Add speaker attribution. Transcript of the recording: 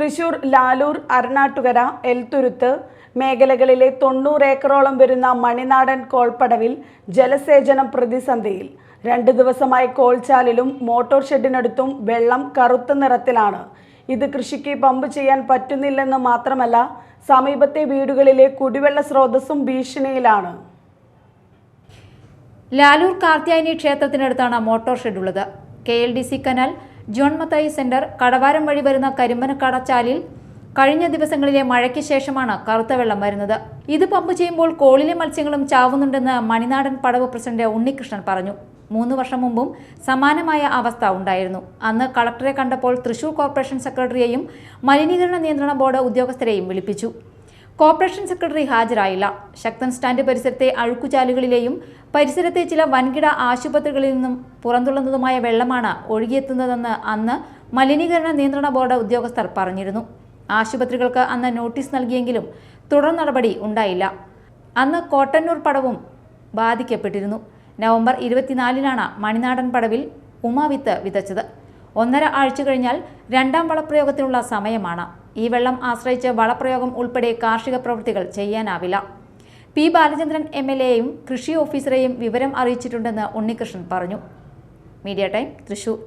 Speaker 1: തൃശൂർ ലാലൂർ അരണാട്ടുകര എൽത്തുരുത്ത് മേഖലകളിലെ തൊണ്ണൂറ് ഏക്കറോളം വരുന്ന മണിനാടൻ കോൾപ്പടവിൽ ജലസേചനം പ്രതിസന്ധിയിൽ. രണ്ട് ദിവസമായി കോൾച്ചാലിലും മോട്ടോർ ഷെഡിനടുത്തും വെള്ളം കറുത്ത നിറത്തിലാണ്. ഇത് കൃഷിക്ക് പമ്പ് ചെയ്യാൻ പറ്റുന്നില്ലെന്ന് മാത്രമല്ല സമീപത്തെ വീടുകളിലെ കുടിവെള്ള സ്രോതസ്സും ഭീഷണിയിലാണ്.
Speaker 2: ലാലൂർ കാർത്യായനി ക്ഷേത്രത്തിനടുത്താണ് motor ഷെഡുള്ളത്. K L D C canal John Mathai centre Kadavaram വഴി വരുന്ന കരിമ്പനക്കടച്ചാലിൽ കഴിഞ്ഞ ദിവസങ്ങളിലെ മഴയ്ക്ക് ശേഷമാണ് കറുത്ത വെള്ളം വരുന്നത്. ഇത് പമ്പ് ചെയ്യുമ്പോൾ കോളിലെ മത്സ്യങ്ങളും ചാവുന്നുണ്ടെന്ന് മണിനാടൻ പടവ് പ്രസിഡന്റ് ഉണ്ണികൃഷ്ണൻ പറഞ്ഞു. മൂന്ന് വർഷം മുമ്പും സമാനമായ അവസ്ഥ ഉണ്ടായിരുന്നു. അന്ന് കളക്ടറെ കണ്ടപ്പോൾ തൃശൂർ കോർപ്പറേഷൻ സെക്രട്ടറിയെയും മലിനീകരണ നിയന്ത്രണ ബോർഡ് ഉദ്യോഗസ്ഥരെയും വിളിപ്പിച്ചു. കോർപ്പറേഷൻ സെക്രട്ടറി ഹാജരായില്ല. ശക്തൻ സ്റ്റാൻഡ് പരിസരത്തെ അഴുക്കുചാലുകളിലെയും പരിസരത്തെ ചില വൻകിട ആശുപത്രികളിൽ നിന്നും പുറന്തള്ളുന്നതുമായ വെള്ളമാണ് ഒഴുകിയെത്തുന്നതെന്ന് അന്ന് മലിനീകരണ നിയന്ത്രണ ബോർഡ് ഉദ്യോഗസ്ഥർ പറഞ്ഞിരുന്നു. ആശുപത്രികൾക്ക് അന്ന് നോട്ടീസ് നൽകിയെങ്കിലും തുടർ നടപടി ഉണ്ടായില്ല. അന്ന് കോട്ടന്നൂർ പടവും ബാധിക്കപ്പെട്ടിരുന്നു. നവംബർ ഇരുപത്തിനാലിനാണ് മണിനാടൻ പടവിൽ ഉമാവിത്ത് വിതച്ചത്. ഒന്നര ആഴ്ച കഴിഞ്ഞാൽ രണ്ടാം വളപ്രയോഗത്തിനുള്ള സമയമാണ്. ഈ വെള്ളം ആശ്രയിച്ച് വളപ്രയോഗം ഉൾപ്പെടെ കാർഷിക പ്രവൃത്തികൾ ചെയ്യാനാവില്ല. പി ബാലചന്ദ്രൻ എം എൽ എയും കൃഷി ഓഫീസറെയും വിവരം അറിയിച്ചിട്ടുണ്ടെന്ന് ഉണ്ണികൃഷ്ണൻ പറഞ്ഞു. Media time Thrissur.